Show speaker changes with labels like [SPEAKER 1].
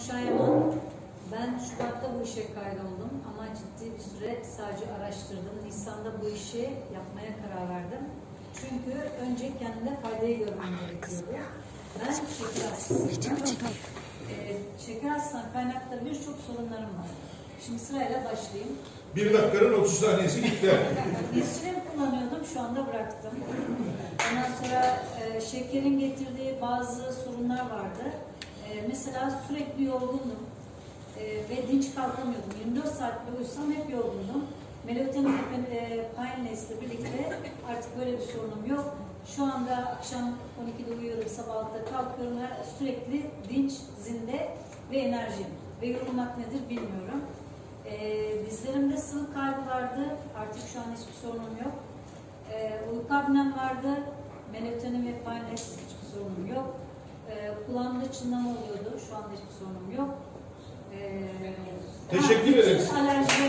[SPEAKER 1] Nurşah Yaman. Ben Şubat'ta bu işe kaydoldum ama ciddi bir süre sadece araştırdım. Nisan'da bu işi yapmaya karar verdim. Çünkü önce kendine faydayı görmem gerekiyordu. Ben şeker hastasıyım. Ee, şeker hastalığından kaynaklı birçok sorunlarım var. Şimdi sırayla başlayayım.
[SPEAKER 2] Bir dakikanın 30 saniyesi gitti.
[SPEAKER 1] İnsülin kullanıyordum, şu anda bıraktım. Ondan sonra e, şekerin getirdiği bazı sorunlar vardı. E, mesela sürekli yorgundum e, ve dinç kalkamıyordum. 24 saat uyusam hep yorgundum. Melatonin e, Pine ile birlikte artık böyle bir sorunum yok. Şu anda akşam 12'de uyuyorum, sabah 6'da kalkıyorum sürekli dinç, zinde ve enerjim. Ve yorulmak nedir bilmiyorum. Ee, dizlerimde sıvı kaybı vardı. Artık şu an hiçbir sorunum yok. Ee, uyku apnem vardı. Melatonin ve Pines hiçbir sorunum yok. Kulağımda çınlama oluyordu. Şu anda hiçbir sorunum yok. Ee,
[SPEAKER 2] Teşekkür ederiz.
[SPEAKER 1] alerji